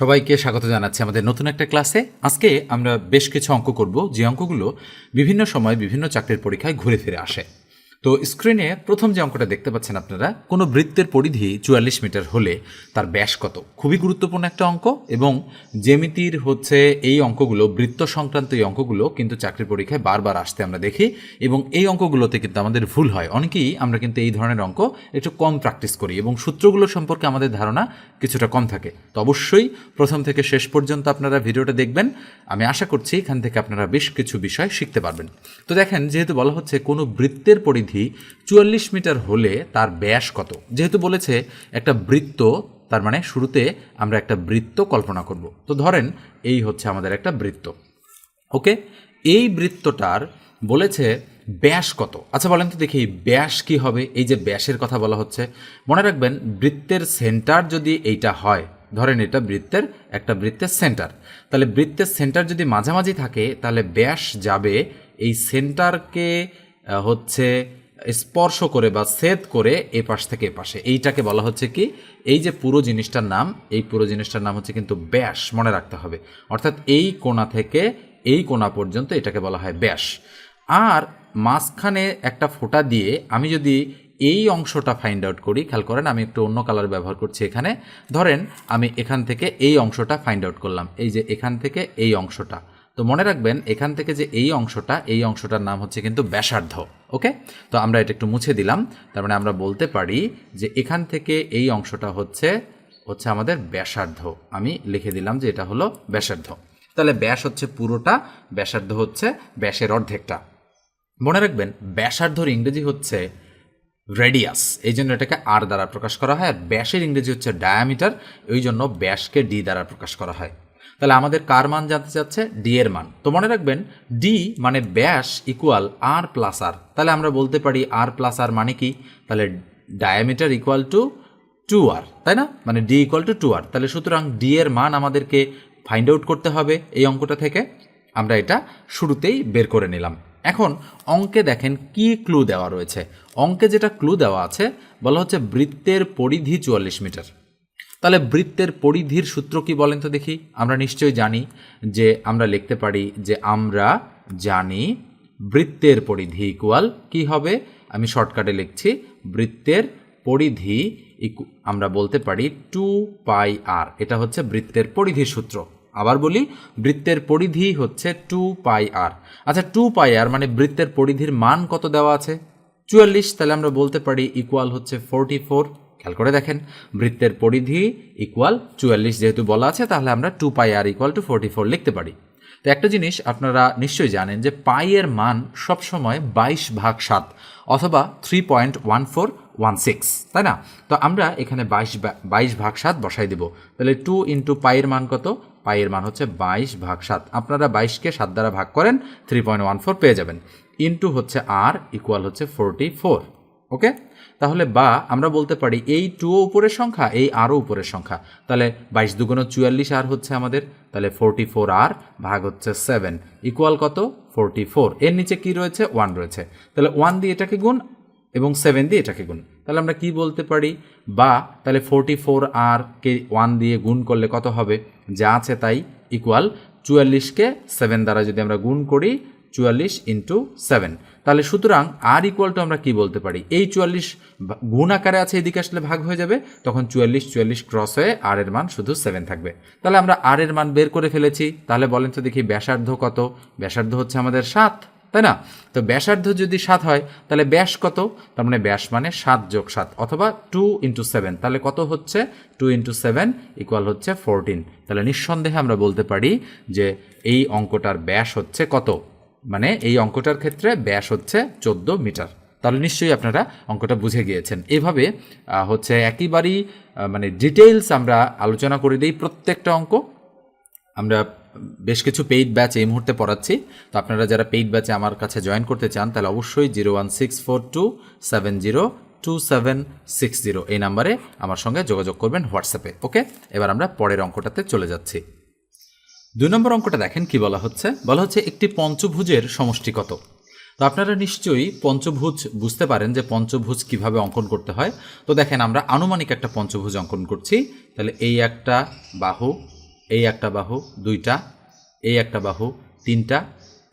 সবাইকে স্বাগত জানাচ্ছি আমাদের নতুন একটা ক্লাসে। আজকে আমরা বেশ কিছু অঙ্ক করব। যে অঙ্কগুলো বিভিন্ন সময় বিভিন্ন চাকরির পরীক্ষায় ঘুরে ফিরে আসে। তো স্ক্রিনে প্রথম যে অঙ্কটা দেখতে পাচ্ছেন আপনারা, কোনো বৃত্তের পরিধি চুয়াল্লিশ মিটার হলে তার ব্যাস কত? খুবই গুরুত্বপূর্ণ একটা অঙ্ক এবং জ্যামিতির হচ্ছে এই অঙ্কগুলো, বৃত্ত সংক্রান্ত এই অঙ্কগুলো কিন্তু চাকরির পরীক্ষায় বারবার আসতে আমরা দেখি এবং এই অঙ্কগুলোতে কিন্তু আমাদের ভুল হয়। অনেকেই আমরা কিন্তু এই ধরনের অঙ্ক একটু কম প্র্যাকটিস করি এবং সূত্রগুলো সম্পর্কে আমাদের ধারণা কিছুটা কম থাকে। তো অবশ্যই প্রথম থেকে শেষ পর্যন্ত আপনারা ভিডিওটা দেখবেন। আমি আশা করছি এখান থেকে আপনারা বেশ কিছু বিষয় শিখতে পারবেন। তো দেখেন, যেহেতু বলা হচ্ছে কোনো বৃত্তের পরিধি চুয়াল্লিশ মিটার হলে তার ব্যাস কত? যেহেতু বলেছে একটা বৃত্ত, তার মানে শুরুতে আমরা একটা বৃত্ত কল্পনা করব। তো ধরেন এই হচ্ছে আমাদের একটা বৃত্ত। ওকে? এই বৃত্তটার বলেছে ব্যাস কত? আচ্ছা বলেন তো দেখি ব্যাস কি হবে? এই যে ব্যাসের কথা বলা হচ্ছে, মনে রাখবেন বৃত্তের সেন্টার যদি এইটা হয়, ধরেন এটা বৃত্তের, একটা বৃত্তের সেন্টার। তাহলে বৃত্তের সেন্টার যদি মাঝামাঝি থাকে, তাহলে ব্যাস যাবে এই সেন্টারকে হচ্ছে স্পর্শ করে বা সেদ করে এ পাশ থেকে এ পাশে। এইটাকে বলা হচ্ছে কি? এই যে পুরো জিনিসটার নাম, এই পুরো জিনিসটার নাম হচ্ছে কিন্তু ব্যাস মনে রাখতে হবে। অর্থাৎ এই কোণা থেকে এই কোণা পর্যন্ত এটাকে বলা হয় ব্যাস। আর মাঝখানে একটা ফোঁটা দিয়ে আমি যদি এই অংশটা ফাইন্ড আউট করি, খেয়াল করেন আমি একটু অন্য কালার ব্যবহার করছি এখানে। ধরেন আমি এখান থেকে এই অংশটা ফাইন্ড আউট করলাম। এই যে এখান থেকে এই অংশটা। তো মনে রাখবেন, এখান থেকে যে এই অংশটা, এই অংশটার নাম হচ্ছে কিন্তু ব্যাসার্ধ, ওকে? তো আমরা এটা একটু মুছে দিলাম, তার মানে আমরা বলতে পারি যে এখান থেকে এই অংশটা হচ্ছে হচ্ছে আমাদের ব্যাসার্ধ। আমি লিখে দিলাম যে এটা হলো ব্যাসার্ধ। তাহলে ব্যাস হচ্ছে পুরোটা, ব্যাসার্ধ হচ্ছে ব্যাসের অর্ধেকটা। মনে রাখবেন, ব্যাসার্ধর ইংরেজি হচ্ছে রেডিয়াস, এই জন্য এটাকে আর দ্বারা প্রকাশ করা হয়, আর ব্যাসের ইংরেজি হচ্ছে ডায়ামিটার ওই জন্য ব্যাসকে ডি দ্বারা প্রকাশ করা হয়। তাহলে আমাদের কার মান জানতে চাচ্ছে? ডি এর মান। তো মনে রাখবেন ডি মানে ব্যাস ইকুয়াল আর প্লাস আর তাহলে আমরা বলতে পারি আর প্লাস আর মানে কি? তাহলে diameter equal to two r তাই না? মানে D equal to two r তাহলে সুতরাং ডি এর মান আমাদেরকে ফাইন্ড আউট করতে হবে এই অঙ্কটা থেকে। আমরা এটা শুরুতেই বের করে নিলাম। এখন অঙ্কে দেখেন কি ক্লু দেওয়া রয়েছে। অঙ্কে যেটা ক্লু দেওয়া আছে, বলা হচ্ছে বৃত্তের পরিধি চুয়াল্লিশ মিটার। তাহলে বৃত্তের পরিধির সূত্র কি বলেন তো দেখি? আমরা নিশ্চয়ই জানি যে আমরা লিখতে পারি যে আমরা জানি বৃত্তের পরিধি ইকুয়াল কি হবে? আমি শর্টকাটে লিখছি, বৃত্তের পরিধি ইকু আমরা বলতে পারি টু পাই আর এটা হচ্ছে বৃত্তের পরিধির সূত্র। আবার বলি, বৃত্তের পরিধি হচ্ছে টু পাই আর আচ্ছা টু পাই আর মানে বৃত্তের পরিধির মান কত দেওয়া আছে? চুয়াল্লিশ, তাহলে আমরা বলতে পারি ইকুয়াল হচ্ছে ফোরটি ফোর খেয়াল করে দেখেন, বৃত্তের পরিধি ইকুয়াল চুয়াল্লিশ যেহেতু বলা আছে, তাহলে আমরা two pi r equal to forty four লিখতে পারি। তো একটা জিনিস আপনারা নিশ্চয়ই জানেন যে পাইয়ের মান সবসময় বাইশ ভাগ সাত অথবা three point one four one six তাই না? তো আমরা এখানে বাইশ বাইশ ভাগ সাত বসাই দেব। তাহলে টু ইন্টু পাইয়ের মান কত? পাইয়ের মান হচ্ছে বাইশ ভাগ সাত। আপনারা বাইশকে সাত দ্বারা ভাগ করেন থ্রি পয়েন্ট ওয়ান ফোর পেয়ে যাবেন। ইন্টু হচ্ছে আর ইকুয়াল হচ্ছে ফোরটি ফোর ওকে তাহলে বা আমরা বলতে পারি এই টুও উপরের সংখ্যা, এই আরও উপরের সংখ্যা। তাহলে বাইশ দুগুণ চুয়াল্লিশ আর হচ্ছে আমাদের, তাহলে ফোরটি ফোর আর ভাগ হচ্ছে সেভেন ইকুয়াল কত? ফোরটি ফোর এর নিচে কি রয়েছে? ওয়ান রয়েছে। তাহলে ওয়ান দিয়ে এটাকে গুণ এবং সেভেন দিয়ে এটাকে গুণ। তাহলে আমরা কি বলতে পারি? বা তাহলে ফোরটি ফোর আর কে ওয়ান দিয়ে গুণ করলে কত হবে? যা আছে তাই ইকুয়াল চুয়াল্লিশকে সেভেন দ্বারা যদি আমরা গুণ করি, চুয়াল্লিশ ইন্টু সেভেন তাহলে সুতরাং আর ইকুয়াল টু আমরা কি বলতে পারি? এই চুয়াল্লিশ গুণ আকারে আছে, এদিকে আসলে ভাগ হয়ে যাবে, তখন চুয়াল্লিশ চুয়াল্লিশ ক্রস হয়ে আর এর মান শুধু সেভেন থাকবে। তাহলে আমরা আর এর মান বের করে ফেলেছি। তাহলে বলেন তো দেখি ব্যাসার্ধ কত? ব্যাসার্ধ হচ্ছে আমাদের সাত, তাই না? তো ব্যাসার্ধ যদি সাত হয়, তাহলে ব্যাস কত? তার মানে ব্যাস মানে সাত যোগ সাত, অথবা টু ইন্টু সেভেন তাহলে কত হচ্ছে? টু ইন্টু সেভেন ইকুয়াল হচ্ছে ফোরটিন তাহলে নিঃসন্দেহে আমরা বলতে পারি যে এই অঙ্কটার ব্যাস হচ্ছে কত? মানে এই অঙ্কটার ক্ষেত্রে ব্যাস হচ্ছে চোদ্দ মিটার। তাহলে নিশ্চয়ই আপনারা অঙ্কটা বুঝে গিয়েছেন। এভাবে হচ্ছে একেবারেই মানে ডিটেইলস আমরা আলোচনা করে দিই প্রত্যেকটা অঙ্ক। আমরা বেশ কিছু পেইড ব্যাচ এই মুহূর্তে পড়াচ্ছি। তো আপনারা যারা পেইড ব্যাচে আমার কাছে জয়েন করতে চান, তাহলে অবশ্যই zero one six four two seven zero two seven six zero এই নাম্বারে আমার সঙ্গে যোগাযোগ করবেন হোয়াটসঅ্যাপে। ওকে? এবার আমরা পরের অঙ্কটাতে চলে যাচ্ছি। দুই নম্বর অঙ্কটা দেখেন কি বলা হচ্ছে? বলা হচ্ছে একটি পঞ্চভুজের সমষ্টি কত? তো আপনারা নিশ্চয়ই পঞ্চভুজ বুঝতে পারেন যে পঞ্চভুজ কীভাবে অঙ্কন করতে হয়। তো দেখেন আমরা আনুমানিক একটা পঞ্চভুজ অঙ্কন করছি। তাহলে এই একটা বাহু, এই একটা বাহু দুইটা, এই একটা বাহু তিনটা,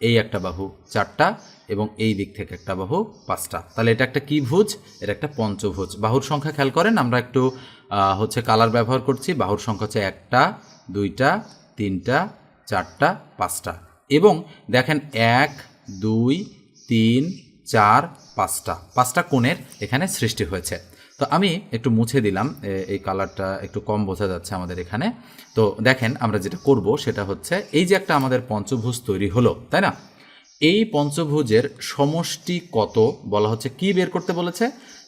এই একটা বাহু চারটা এবং এই দিক থেকে একটা বাহু পাঁচটা। তাহলে এটা একটা কি ভুজ? এটা একটা পঞ্চভুজ। বাহুর সংখ্যা খেয়াল করেন, আমরা একটু হচ্ছে কালার ব্যবহার করছি। বাহুর সংখ্যা হচ্ছে একটা, দুইটা তিনটা, চারটা, পাঁচটা। এবং দেখেন এক, দুই, তিন, চার, পাঁচটা। পাঁচটা কোণের এখানে সৃষ্টি হয়েছে। তো আমি একটু মুছে দিলাম এই কালারটা একটু কম বোঝা যাচ্ছে আমাদের এখানে। তো দেখেন আমরা যেটা করব সেটা হচ্ছে, এই যে একটা আমাদের পঞ্চভুজ তৈরি হলো, তাই না? এই পঞ্চভুজের সমষ্টি কত বলা হচ্ছে, কি বের করতে বলেছে?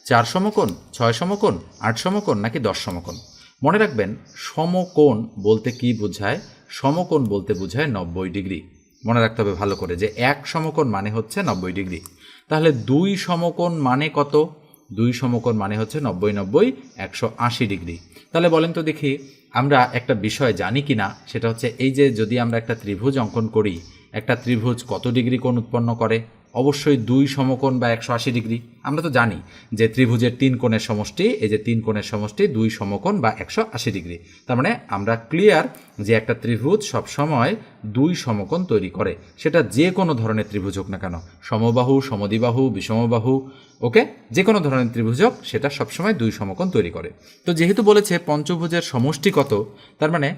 চার সমকোণ, ছয় সমকোণ, আট সমকোণ, নাকি দশ সমকোণ? মনে রাখবেন, সমকোণ বলতে কি বোঝায়? সমকোণ বলতে বোঝায় নব্বই ডিগ্রি। মনে রাখতে হবে ভালো করে যে এক সমকোণ মানে হচ্ছে নব্বই ডিগ্রি। তাহলে দুই সমকোণ মানে কত? দুই সমকোণ মানে হচ্ছে নব্বই নব্বই একশো আশি ডিগ্রি। তাহলে বলেন তো দেখি, আমরা একটা বিষয় জানি কি না সেটা হচ্ছে এই যে যদি আমরা একটা ত্রিভুজ অঙ্কন করি, একটা ত্রিভুজ কত ডিগ্রি কোণ উৎপন্ন করে? অবশ্যই দুই সমকোণ বা একশো আশি ডিগ্রি। আমরা তো জানি যে ত্রিভুজের তিন কোণের সমষ্টি, এই যে তিন কোণের সমষ্টি দুই সমকোণ বা একশো আশি ডিগ্রি। তার মানে আমরা ক্লিয়ার যে একটা ত্রিভুজ সবসময় দুই সমকোণ তৈরি করে। সেটা যে কোনো ধরনের ত্রিভুজ হোক না কেন। সমবাহু, সমদ্বিবাহু, বিষমবাহু, ওকে? যে কোনো ধরনের ত্রিভুজ হোক, সেটা সবসময় দুই সমকোণ তৈরি করে। তো যেহেতু বলেছে পঞ্চভুজের সমষ্টি কত, তার মানে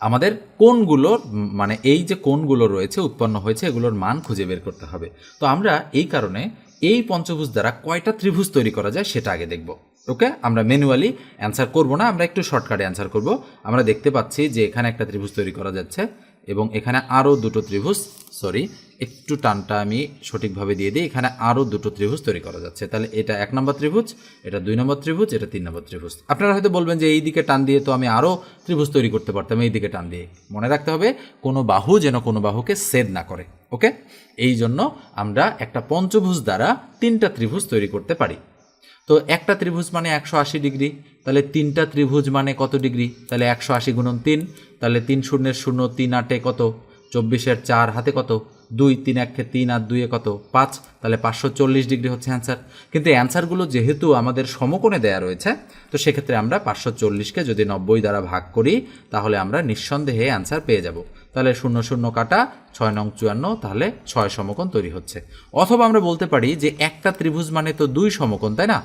আমাদের কোনগুলো মানে এই যে কোনগুলো রয়েছে, উৎপন্ন হয়েছে, এগুলোর মান খুঁজে বের করতে হবে। তো আমরা এই কারণে এই পঞ্চভুজ দ্বারা কয়টা ত্রিভুজ তৈরি করা যায় সেটা আগে দেখব। ওকে? আমরা ম্যানুয়ালি অ্যান্সার করব না, আমরা একটু শর্টকাটে অ্যান্সার করব। আমরা দেখতে পাচ্ছি যে এখানে একটা ত্রিভুজ তৈরি করা যাচ্ছে এবং এখানে আরও দুটো ত্রিভুজ, সরি একটু টানটা আমি সঠিকভাবে দিয়ে দিই। এখানে আরও দুটো ত্রিভুজ তৈরি করা যাচ্ছে। তাহলে এটা এক নম্বর ত্রিভুজ, এটা দুই নম্বর ত্রিভুজ, এটা তিন নম্বর ত্রিভুজ। আপনারা হয়তো বলবেন যে এই দিকে টান দিয়ে তো আমি আরও ত্রিভুজ তৈরি করতে পারতাম এই দিকে টান দিয়ে। মনে রাখতে হবে, কোনো বাহু যেন কোনো বাহুকে সেদ না করে, ওকে? এই জন্য আমরা একটা পঞ্চভুজ দ্বারা তিনটা ত্রিভুজ তৈরি করতে পারি। তো একটা ত্রিভুজ মানে একশো আশি ডিগ্রি, তাহলে তিনটা ত্রিভুজ মানে কত ডিগ্রি? তাহলে একশো আশি গুণন তিন, তাহলে তিন শূন্যের শূন্য তিন আটে কত? চব্বিশের চার হাতে কত? দুই তিন একে তিন আর দুইয়ে কত? পাঁচ। তাহলে পাঁচশো চল্লিশ ডিগ্রি হচ্ছে অ্যান্সার। কিন্তু অ্যান্সারগুলো যেহেতু আমাদের সমকোণে দেয়া রয়েছে, তো সেক্ষেত্রে আমরা পাঁচশো চল্লিশকে যদি নব্বই দ্বারা ভাগ করি, তাহলে আমরা নিঃসন্দেহে অ্যান্সার পেয়ে যাব। তাহলে শূন্য শূন্য কাটা, ছয় নং চুয়ান্ন, তাহলে ছয় সমকোণ তৈরি হচ্ছে। অথবা আমরা বলতে পারি যে একটা ত্রিভুজ মানে তো দুই সমকোণ, তাই না?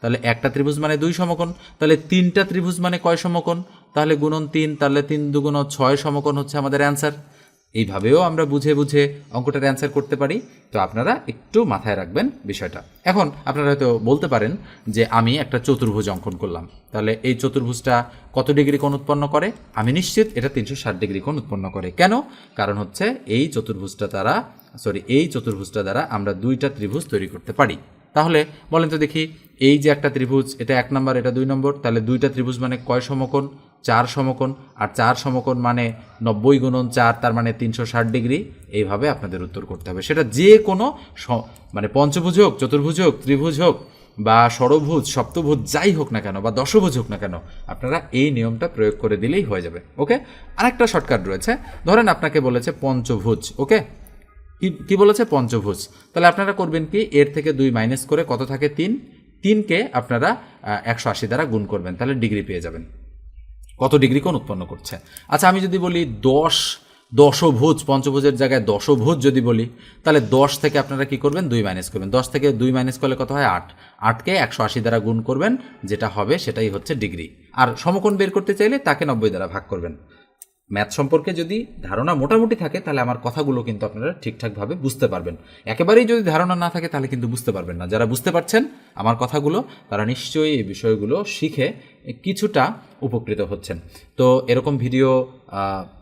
তাহলে একটা ত্রিভুজ মানে দুই সমকোণ, তাহলে তিনটা ত্রিভুজ মানে কয় সমকোণ? তাহলে গুণন তিন, তাহলে তিন দুগুণ ছয় সমকোণ হচ্ছে আমাদের অ্যান্সার। এইভাবেও আমরা বুঝে বুঝে অঙ্কটার অ্যান্সার করতে পারি। তো আপনারা একটু মাথায় রাখবেন বিষয়টা। এখন আপনারা হয়তো বলতে পারেন যে আমি একটা চতুর্ভুজ অঙ্কন করলাম। তাহলে এই চতুর্ভুজটা কত ডিগ্রি কোণ উৎপন্ন করে? আমি নিশ্চিত এটা তিনশো ষাট ডিগ্রি কোণ উৎপন্ন করে। কেন? কারণ হচ্ছে এই চতুর্ভুজটা দ্বারা সরি এই চতুর্ভুজটা দ্বারা আমরা দুইটা ত্রিভুজ তৈরি করতে পারি। তাহলে বলেন তো দেখি, এই যে একটা ত্রিভুজ, এটা এক নম্বর, এটা দুই নম্বর, তাহলে দুইটা ত্রিভুজ মানে কয় সমকোণ? চার সমকোণ, আর চার সমকোণ মানে নব্বই গুণন চার, তার মানে তিনশো ষাট ডিগ্রি। এইভাবে আপনাদের উত্তর করতে হবে। সেটা যে কোনো মানে পঞ্চভুজ হোক, চতুর্ভুজ হোক, ত্রিভুজ হোক, বা ষড়ভুজ, সপ্তভুজ, যাই হোক না কেন, বা দশভুজ হোক না কেন, আপনারা এই নিয়মটা প্রয়োগ করে দিলেই হয়ে যাবে। ওকে? আরেকটা শর্টকাট রয়েছে। ধরেন আপনাকে বলেছে পঞ্চভুজ, ওকে? কি বলেছে? পঞ্চভুজ। তাহলে আপনারা করবেন কি? এর থেকে দুই মাইনাস করে কত থাকে? তিন। তিনকে আপনারা একশো আশি দ্বারা গুণ করবেন। তাহলে ডিগ্রি পেয়ে যাবেন। কত ডিগ্রি কোণ উৎপন্ন করছে? আচ্ছা আমি যদি বলি দশ, দশভুজ, পঞ্চভুজের জায়গায় দশভুজ যদি বলি, তাহলে দশ থেকে আপনারা কি করবেন? দুই মাইনাস করবেন। দশ থেকে দুই মাইনাস করলে কত হয়? আট। আটকে একশো আশি দ্বারা গুণ করবেন। যেটা হবে সেটাই হচ্ছে ডিগ্রি। আর সমকোণ বের করতে চাইলে তাকে নব্বই দ্বারা ভাগ করবেন। ম্যাথ সম্পর্কে যদি ধারণা মোটামুটি থাকে, তাহলে আমার কথাগুলো কিন্তু আপনারা ঠিকঠাকভাবে বুঝতে পারবেন। একেবারেই যদি ধারণা না থাকে, তাহলে কিন্তু বুঝতে পারবেন না। যারা বুঝতে পারছেন আমার কথাগুলো, তারা নিশ্চয়ই এই বিষয়গুলো শিখে কিছুটা উপকৃত হচ্ছেন। তো এরকম ভিডিও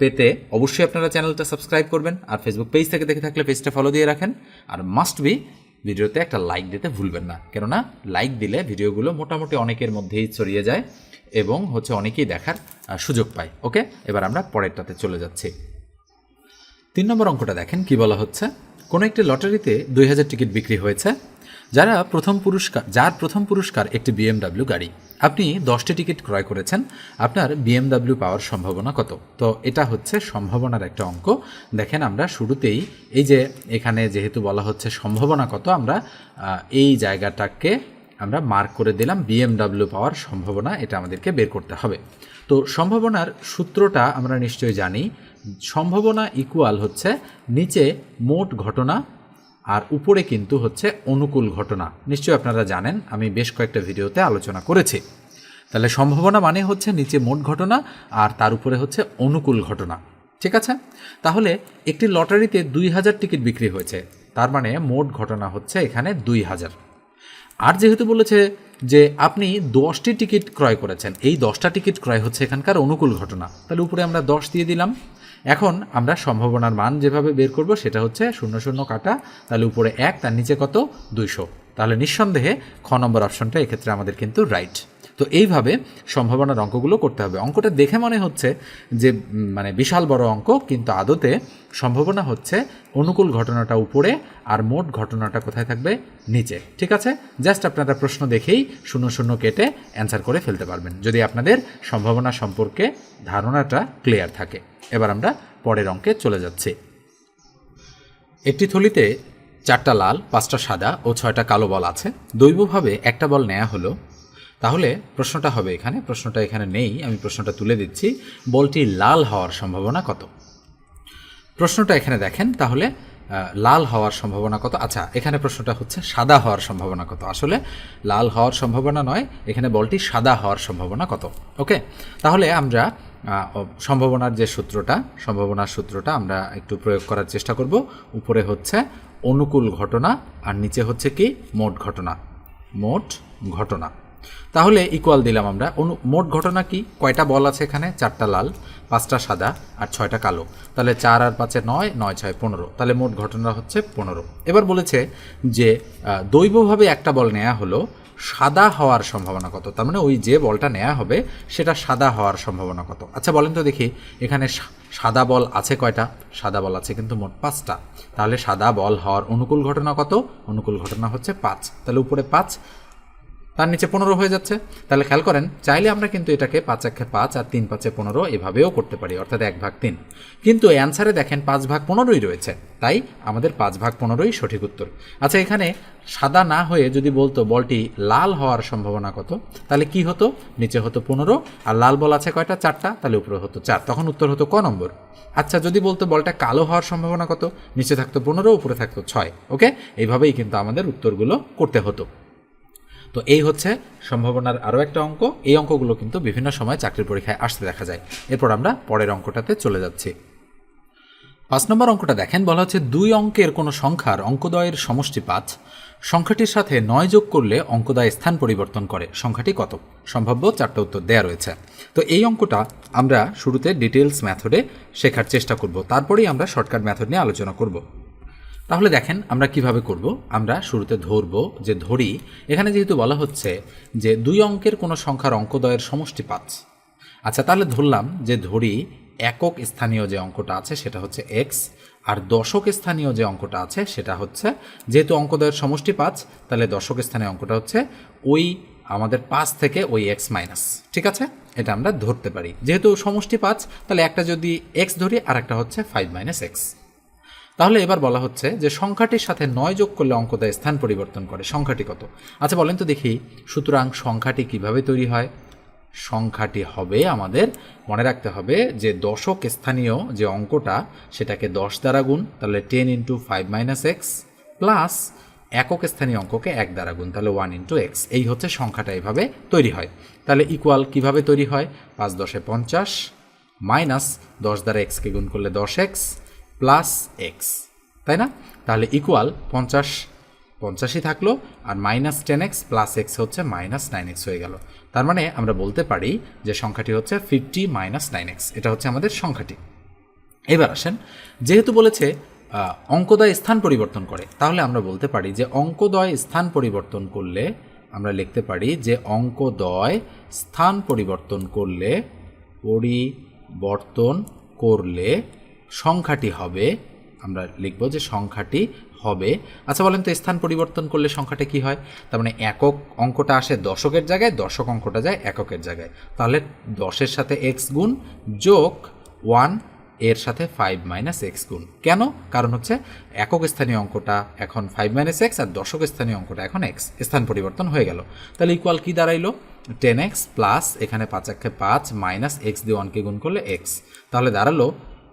পেতে অবশ্যই আপনারা চ্যানেলটা সাবস্ক্রাইব করবেন আর ফেসবুক পেজ থেকে দেখে থাকলে পেজটা ফলো দিয়ে রাখেন। আর মাস্ট বি ভিডিওতে একটা লাইক দিতে ভুলবেন না। কেননা লাইক দিলে ভিডিওগুলো মোটামুটি অনেকের মধ্যেই ছড়িয়ে যায় এবং হচ্ছে অনেকেই দেখার সুযোগ পায়। ওকে? এবার আমরা পরেরটাতে চলে যাচ্ছি। তিন নম্বর অঙ্কটা দেখেন কি বলা হচ্ছে? কোনো একটি লটারিতে দুই হাজার টিকিট বিক্রি হয়েছে, যারা প্রথম পুরস্কার যার প্রথম পুরস্কার একটি বিএমডাব্লিউ গাড়ি। আপনি দশটি টিকিট ক্রয় করেছেন, আপনার বিএমডাব্লিউ পাওয়ার সম্ভাবনা কত? তো এটা হচ্ছে সম্ভাবনার একটা অঙ্ক। দেখেন আমরা শুরুতেই এই যে এখানে যেহেতু বলা হচ্ছে সম্ভাবনা কত, আমরা এই জায়গাটাকে আমরা মার্ক করে দিলাম বিএমডাব্লিউ পাওয়ার সম্ভাবনা, এটা আমাদেরকে বের করতে হবে। তো সম্ভাবনার সূত্রটা আমরা নিশ্চয়ই জানি। সম্ভাবনা ইকুয়াল হচ্ছে নিচে মোট ঘটনা আর উপরে কিন্তু হচ্ছে অনুকূল ঘটনা। নিশ্চয়ই আপনারা জানেন, আমি বেশ কয়েকটা ভিডিওতে আলোচনা করেছি। তাহলে সম্ভাবনা মানে হচ্ছে নিচে মোট ঘটনা আর তার উপরে হচ্ছে অনুকূল ঘটনা। ঠিক আছে? তাহলে একটি লটারিতে দুই হাজার টিকিট বিক্রি হয়েছে। তার মানে মোট ঘটনা হচ্ছে এখানে দুই হাজার। আর যেহেতু বলেছে যে আপনি দশটি টিকিট ক্রয় করেছেন, এই দশটা টিকিট ক্রয় হচ্ছে এখানকার অনুকূল ঘটনা। তাহলে উপরে আমরা দশ দিয়ে দিলাম। এখন আমরা সম্ভাবনার মান যেভাবে বের করব, সেটা হচ্ছে শূন্য শূন্য কাটা, তাহলে উপরে এক, তার নিচে কত? দুইশো। তাহলে নিঃসন্দেহে খ নম্বর অপশনটা এক্ষেত্রে আমাদের কিন্তু রাইট তো এইভাবে সম্ভাবনার অঙ্কগুলো করতে হবে। অঙ্কটা দেখে মনে হচ্ছে যে মানে বিশাল বড় অঙ্ক, কিন্তু আদতে সম্ভাবনা হচ্ছে অনুকূল ঘটনাটা উপরে আর মোট ঘটনাটা কোথায় থাকবে? নিচে। ঠিক আছে? জাস্ট আপনারা প্রশ্ন দেখেই শূন্য শূন্য কেটে অ্যান্সার করে ফেলতে পারবেন, যদি আপনাদের সম্ভাবনা সম্পর্কে ধারণাটা ক্লিয়ার থাকে। এবার আমরা পরের অঙ্কে চলে যাচ্ছি। একটি থলিতে চারটা লাল, পাঁচটা সাদা ও ছয়টা কালো বল আছে। দৈবভাবে একটা বল নেওয়া হলো তাহলে প্রশ্নটা হবে এখানে, প্রশ্নটা এখানে নেই, আমি প্রশ্নটা তুলে দিচ্ছি। বলটি লাল হওয়ার সম্ভাবনা কত? প্রশ্নটা এখানে দেখেন, তাহলে লাল হওয়ার সম্ভাবনা কত? আচ্ছা এখানে প্রশ্নটা হচ্ছে সাদা হওয়ার সম্ভাবনা কত? আসলে লাল হওয়ার সম্ভাবনা নয়, এখানে বলটি সাদা হওয়ার সম্ভাবনা কত? ওকে, তাহলে আমরা সম্ভাবনার যে সূত্রটা, সম্ভাবনার সূত্রটা আমরা একটু প্রয়োগ করার চেষ্টা করব। উপরে হচ্ছে অনুকূল ঘটনা, আর নিচে হচ্ছে কি? মোট ঘটনা। মোট ঘটনা। তাহলে ইকুয়াল দিলাম আমরা। অনু মোট ঘটনা কি? কয়টা বল আছে এখানে? চারটা লাল, পাঁচটা সাদা আর ছয়টা কালো। তাহলে চার আর পাঁচে নয় নয় ছয় পনেরো। তাহলে মোট ঘটনা হচ্ছে পনেরো। এবার বলেছে যে দৈবভাবে একটা বল নেওয়া হলো, সাদা হওয়ার সম্ভাবনা কত? তার মানে ওই যে বলটা নেওয়া হবে, সেটা সাদা হওয়ার সম্ভাবনা কত? আচ্ছা বলেন তো দেখি, এখানে সাদা বল আছে কয়টা? সাদা বল আছে কিন্তু মোট পাঁচটা। তাহলে সাদা বল হওয়ার অনুকূল ঘটনা কত? অনুকূল ঘটনা হচ্ছে পাঁচ। তাহলে উপরে পাঁচ তার নিচে পনেরো হয়ে যাচ্ছে। তাহলে খেয়াল করেন, চাইলে আমরা কিন্তু এটাকে পাঁচ একে পাঁচ আর তিন পাঁচে পনেরো এভাবেও করতে পারি, অর্থাৎ এক ভাগ তিন। কিন্তু অ্যান্সারে দেখেন পাঁচ ভাগ পনেরোই রয়েছে, তাই আমাদের পাঁচ ভাগ পনেরোই সঠিক উত্তর। আচ্ছা এখানে সাদা না হয়ে যদি বলতো বলটি লাল হওয়ার সম্ভাবনা কত, তাহলে কি হতো? নিচে হতো পনেরো, আর লাল বল আছে কয়টা? চারটা, তাহলে উপরে হতো চার, তখন উত্তর হতো ক নম্বর। আচ্ছা যদি বলতো বলটা কালো হওয়ার সম্ভাবনা কত? নিচে থাকতো পনেরো, উপরে থাকতো ছয় ওকে এইভাবেই কিন্তু আমাদের উত্তরগুলো করতে হতো। তো এই হচ্ছে সম্ভাবনার আরও একটা অঙ্ক। এই অঙ্কগুলো কিন্তু বিভিন্ন সময় চাকরির পরীক্ষায় আসতে দেখা যায়। এরপর আমরা পরের অঙ্কটাতে চলে যাচ্ছি। পাঁচ নম্বর অঙ্কটা দেখেন, বলা হচ্ছে দুই অঙ্কের কোনো সংখ্যার অঙ্কদয়ের সমষ্টি পাঁচ সংখ্যাটির সাথে নয় যোগ করলে অঙ্কদয় স্থান পরিবর্তন করে। সংখ্যাটি কত? সম্ভাব্য চারটা উত্তর দেয়া রয়েছে। তো এই অঙ্কটা আমরা শুরুতে ডিটেলস মেথডে শেখার চেষ্টা করব। তারপরেই আমরা শর্টকাট মেথড নিয়ে আলোচনা করব। তাহলে দেখেন আমরা কীভাবে করব? আমরা শুরুতে ধরব যে ধরি, এখানে যেহেতু বলা হচ্ছে যে দুই অঙ্কের কোনো সংখ্যার অঙ্কদয়ের সমষ্টি পাঁচ। আচ্ছা তাহলে ধরলাম যে ধরি একক স্থানীয় যে অঙ্কটা আছে সেটা হচ্ছে এক্স আর দশক স্থানীয় যে অঙ্কটা আছে সেটা হচ্ছে, যেহেতু অঙ্কদয়ের সমষ্টি পাঁচ, তাহলে দশক স্থানীয় অঙ্কটা হচ্ছে ওই আমাদের পাঁচ থেকে ওই এক্স মাইনাস ঠিক আছে? এটা আমরা ধরতে পারি। যেহেতু সমষ্টি পাঁচ, তাহলে একটা যদি এক্স ধরি আর একটা হচ্ছে ফাইভ মাইনাস এক্স তাহলে এবার বলা হচ্ছে যে সংখ্যাটির সাথে নয় যোগ করলে অঙ্কদায় স্থান পরিবর্তন করে। সংখ্যাটি কত? আচ্ছা বলেন তো দেখি। সুতরাং সংখ্যাটি কীভাবে তৈরি হয়? সংখ্যাটি হবে আমাদের মনে রাখতে হবে যে দশক স্থানীয় যে অঙ্কটা, সেটাকে দশ দ্বারা গুণ, তাহলে ten into five minus x plus একক স্থানীয় অঙ্ককে এক দ্বারা গুণ, তাহলে ওয়ান ইন্টু এক্স এই হচ্ছে সংখ্যাটা এইভাবে তৈরি হয়। তাহলে ইকুয়াল কীভাবে তৈরি হয়? পাঁচ দশে পঞ্চাশ মাইনাস দশ দ্বারা এক্সকে গুণ করলে দশ এক্স প্লাস এক্স তাই না? তাহলে ইকুয়াল পঞ্চাশ, পঞ্চাশই থাকল আর minus ten x plus x হচ্ছে মাইনাস নাইন এক্স হয়ে গেল। তার মানে আমরা বলতে পারি যে সংখ্যাটি হচ্ছে ফিফটি মাইনাস নাইন এক্স এটা হচ্ছে আমাদের সংখ্যাটি। এবার আসেন, যেহেতু বলেছে অঙ্কদয় স্থান পরিবর্তন করে, তাহলে আমরা বলতে পারি যে অঙ্কদয় স্থান পরিবর্তন করলে আমরা লিখতে পারি যে অঙ্কদয় স্থান পরিবর্তন করলে পরিবর্তন করলে সংখ্যাটি হবে, আমরা লিখব যে সংখ্যাটি হবে। আচ্ছা বলেন তো, স্থান পরিবর্তন করলে সংখ্যাটা কি হয়? তার মানে একক অঙ্কটা আসে দশকের জায়গায়, দশক অঙ্কটা যায় এককের জায়গায়। তাহলে দশের সাথে এক্স গুণ যোগ ওয়ান, এর সাথে ফাইভ মাইনাস এক্স গুণ। কেন? কারণ হচ্ছে একক স্থানীয় অঙ্কটা এখন ফাইভ মাইনাস এক্স আর দশক স্থানীয় অঙ্কটা এখন এক্স স্থান পরিবর্তন হয়ে গেল। তাহলে ইকুয়াল কি দাঁড়াইলো? টেন এক্স প্লাস এখানে পাঁচ একে পাঁচ মাইনাস এক্স দিয়ে ওয়ানকে গুণ করলে এক্স তাহলে দাঁড়াল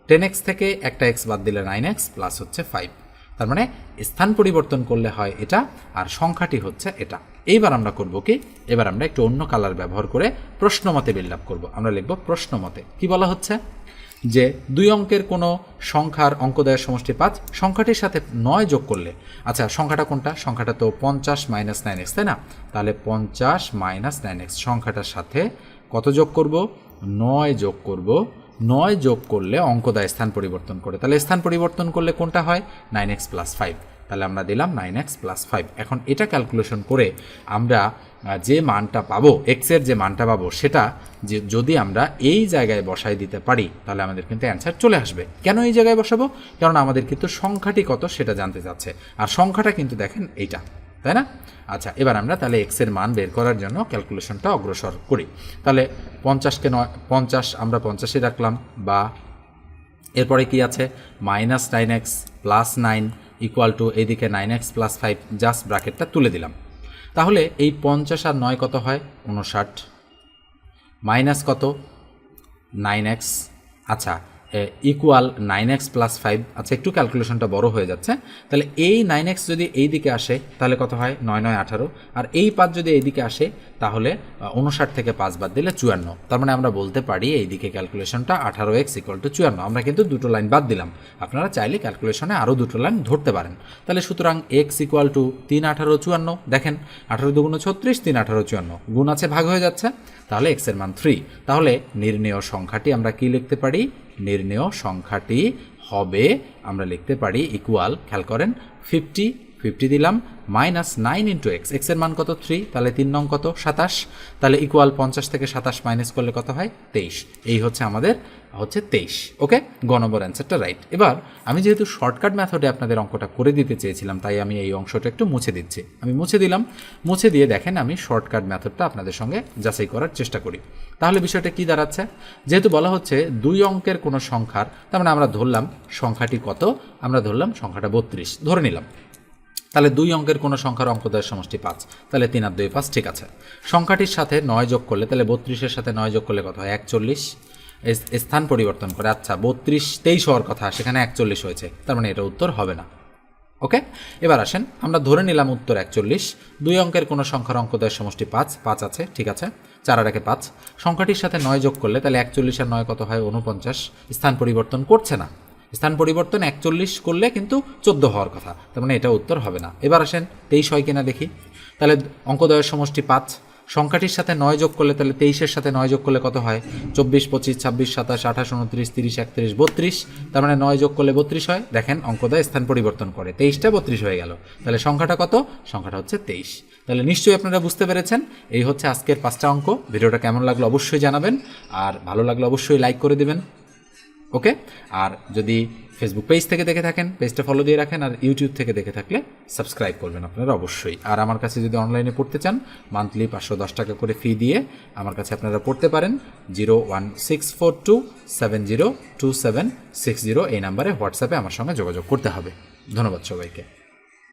টেন এক্স থেকে একটা এক্স বাদ দিলে নাইন এক্স প্লাস হচ্ছে ফাইভ তার মানে স্থান পরিবর্তন করলে হয় এটা আর সংখ্যাটি হচ্ছে এটা। এইবার আমরা করব কি? এবার আমরা একটু অন্য কালার ব্যবহার করে প্রশ্নমতে বিল্ড আপ করব। আমরা লিখব প্রশ্নমতে। কি বলা হচ্ছে? যে দুই অঙ্কের কোনো সংখ্যার অঙ্কদয়ের সমষ্টি পাঁচ, সংখ্যাটির সাথে নয় যোগ করলে। আচ্ছা সংখ্যাটা কোনটা? সংখ্যাটা তো পঞ্চাশ মাইনাস নাইন এক্স তাই না? তাহলে পঞ্চাশ মাইনাস নাইন এক্স সংখ্যাটার সাথে কত যোগ করব? নয় যোগ করব নয় যোগ করলে অঙ্কদায় স্থান পরিবর্তন করে। তাহলে স্থান পরিবর্তন করলে কোনটা হয়? নাইন এক্স প্লাস ফাইভ তাহলে আমরা দিলাম নাইন এক্স প্লাস ফাইভ এখন এটা ক্যালকুলেশন করে আমরা যে মানটা পাবো এক্সের যে মানটা পাবো, সেটা যে যদি আমরা এই জায়গায় বসাই দিতে পারি, তাহলে আমাদের কিন্তু অ্যান্সার চলে আসবে। কেন এই জায়গায় বসাবো? কারণ আমাদের কিন্তু সংখ্যাটি কত সেটা জানতে চাচ্ছে। আর সংখ্যাটা কিন্তু দেখেন এইটা। তাই না? আচ্ছা এবার আমরা তাহলে এক্সের মান বের করার জন্য ক্যালকুলেশনটা অগ্রসর করি। তাহলে পঞ্চাশকে নয়, পঞ্চাশ আমরা পঞ্চাশে রাখলাম বা এরপরে কি আছে? Minus nine x plus nine equal to এদিকে nine x plus five just ব্র্যাকেটটা তুলে দিলাম। তাহলে এই পঞ্চাশ আর নয় কত হয়? উনষাট মাইনাস কত? Nine x. আচ্ছা equal nine x plus five আচ্ছা একটু ক্যালকুলেশনটা বড় হয়ে যাচ্ছে। তাহলে এই নাইন এক্স যদি এই দিকে আসে, তাহলে কত হয়? নয় নয়, আঠারো। আর এই পাঁচ যদি এই দিকে আসে, তাহলে উনষাট থেকে পাঁচ বাদ দিলে চুয়ান্ন। তার মানে আমরা বলতে পারি এই দিকে ক্যালকুলেশনটা আঠারো এক্স ইকুয়াল টু চুয়ান্ন। আমরা কিন্তু দুটো লাইন বাদ দিলাম। আপনারা চাইলে ক্যালকুলেশনে আরও দুটো লাইন ধরতে পারেন। তাহলে সুতরাং এক্স ইকুয়াল টু তিন, আঠারো, চুয়ান্ন। দেখেন, আঠারো দুগুণ ছত্রিশ, তিন, আঠারো, চুয়ান্ন। গুণ আছে, ভাগ হয়ে যাচ্ছে। তাহলে এক্সের মান থ্রি তাহলে নির্ণেয় সংখ্যাটি আমরা কি লিখতে পারি? নির্ণেয় সংখ্যাটি হবে আমরা লিখতে পারি ইকুয়াল খেয়াল করেন ফিফটি ফিফটি দিলাম মাইনাস নাইন ইন্টু এক্স। এক্সের মান কত? থ্রি। তাহলে তিন নং কত? সাতাশ। তাহলে ইকুয়াল পঞ্চাশ থেকে সাতাশ মাইনাস করলে কত হয়? তেইশ। এই হচ্ছে আমাদের, হচ্ছে তেইশ। ওকে? গ নম্বর অ্যান্সারটা রাইট এবার, আমি যেহেতু শর্টকাট মেথডে আপনাদের অঙ্কটা করে দিতে চেয়েছিলাম, তাই আমি এই অংশটা একটু মুছে দিচ্ছি। আমি মুছে দিলাম। মুছে দিয়ে দেখেন আমি শর্টকাট মেথডটা আপনাদের সঙ্গে যাচাই করার চেষ্টা করি। তাহলে বিষয়টা কি দাঁড়াচ্ছে? যেহেতু বলা হচ্ছে দুই অঙ্কের কোনো সংখ্যার, তার মানে আমরা ধরলাম সংখ্যাটি কত? আমরা ধরলাম সংখ্যাটা বত্রিশ। ধরে নিলাম। তাহলে দুই অঙ্কের কোনো সংখ্যার অঙ্কদয়ের সমষ্টি পাঁচ। তাহলে তিন আর দুই পাঁচ, ঠিক আছে। সংখ্যাটির সাথে নয় যোগ করলে, তাহলে বত্রিশের সাথে নয় যোগ করলে কত হয়? একচল্লিশ। স্থান পরিবর্তন করে আচ্ছা বত্রিশ তেইশ হওয়ার কথা, সেখানে একচল্লিশ হয়েছে। তার মানে এটা উত্তর হবে না। ওকে? এবার আসেন, আমরা ধরে নিলাম উত্তর একচল্লিশ। দুই অঙ্কের কোনো সংখ্যার অঙ্কদয়ের সমষ্টি পাঁচ পাঁচ আছে, ঠিক আছে। চার আর একে পাঁচ। সংখ্যাটির সাথে নয় যোগ করলে, তাহলে একচল্লিশ আর নয় কত হয়? উনপঞ্চাশ স্থান পরিবর্তন করছে না। স্থান পরিবর্তন একচল্লিশ করলে কিন্তু চোদ্দ হওয়ার কথা। তার মানে এটা উত্তর হবে না। এবার আসেন তেইশ হয় কিনা দেখি। তাহলে অঙ্কদয়ের সমষ্টি পাঁচ। সংখ্যাটির সাথে নয় যোগ করলে তাহলে তেইশের সাথে নয় যোগ করলে কত হয়? চব্বিশ, পঁচিশ, ছাব্বিশ, সাতাশ, আঠাশ, উনত্রিশ, তিরিশ, একত্রিশ, বত্রিশ। তার মানে নয় যোগ করলে বত্রিশ হয়। দেখেন অঙ্কদয় স্থান পরিবর্তন করে। তেইশটা বত্রিশ হয়ে গেল। তাহলে সংখ্যাটা কত? সংখ্যাটা হচ্ছে তেইশ। তাহলে নিশ্চয়ই আপনারা বুঝতে পেরেছেন। এই হচ্ছে আজকের পাঁচটা অঙ্ক। ভিডিওটা কেমন লাগল অবশ্যই জানাবেন। আর ভালো লাগলে অবশ্যই লাইক করে দেবেন। ওকে আর যদি ফেসবুক পেজ থেকে দেখে থাকেন পেজটা ফলো দিয়ে রাখেন, আর ইউটিউব থেকে দেখে থাকলে সাবস্ক্রাইব করবেন আপনারা অবশ্যই। আর আমার কাছে যদি অনলাইনে পড়তে চান মান্থলি পাঁচশো দশ টাকা করে ফি দিয়ে আমার কাছে আপনারা পড়তে পারেন zero one six four two seven zero two seven six zero এই নাম্বারে হোয়াটসঅ্যাপে আমার সঙ্গে যোগাযোগ করতে হবে। ধন্যবাদ সবাইকে।